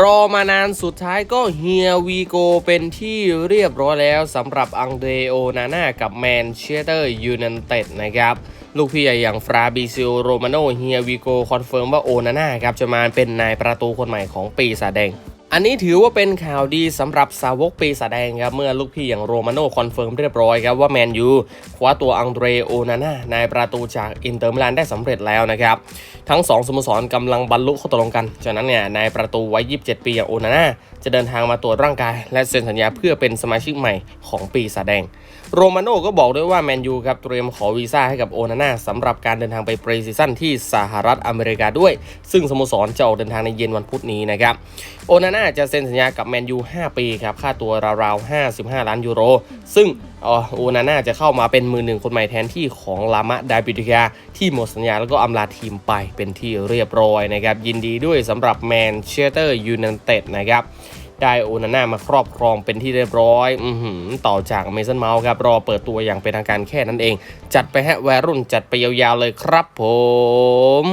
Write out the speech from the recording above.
รอมานานสุดท้ายก็เฮียวีโกเป็นที่เรียบร้อยแล้วสำหรับอังเดโอนาน่ากับแมนเชสเตอร์ยูไนเต็ดนะครับลูกพี่ใหญ่อย่างฟราบิซิโอโรมาโนเฮียวีโกคอนเฟิร์มว่าโอนาน่าครับจะมาเป็นนายประตูคนใหม่ของปีศาจแดง อันนี้ถือว่าเป็นข่าวดีสำหรับสาวกปีศาจแดงครับเมื่อลูกพี่อย่างโรมาโน่คอนเฟิร์มเรียบร้อยครับว่าแมนยูคว้าตัวอังเดรโอนาน่านายประตูจากอินเตอร์มิลานได้สำเร็จแล้วนะครับทั้ง 2สโมสรกำลังบรรลุข้อตกลงกันจากนั้นเนี่ยนายประตูวัย 27 ปีอย่างโอนาน่าจะเดินทางมาตรวจร่างกาย และเซ็นสัญญาเพื่อเป็นสมาชิกใหม่ของปีศาจแดง โรมาโน่ก็บอกด้วยว่าแมนยูครับเตรียมขอวีซ่าให้กับโอนาน่าสำหรับการเดินทางไปปรีซีซั่นที่สหรัฐอเมริกาด้วย ซึ่งสโมสรจะออกเดินทางในเย็นวันพุธนี้นะครับโอนาน่าจะเซ็นสัญญากับแมนยู 5 ปีครับ ค่าตัวราวๆ 55 ล้านยูโร ซึ่งออโอนาน่าจะเข้ามาเป็นมือหนึ่งคนใหม่แทนที่ของลามะดาบิดิกาที่หมดสัญญาแล้วก็อำลาทีมไปเป็นที่เรียบร้อยนะครับ ยินดีด้วยสำหรับแมนเชสเตอร์ยูไนเต็ดนะครับได้โอนาน่ามาครอบครองเป็นที่เรียบร้อยอต่อจากเมสันเมาส์ครับ รอเปิดตัวอย่างเป็นทางการแค่นั้นเอง จัดไปฮะแวรุ่นจัดไปยาวๆเลยครับผม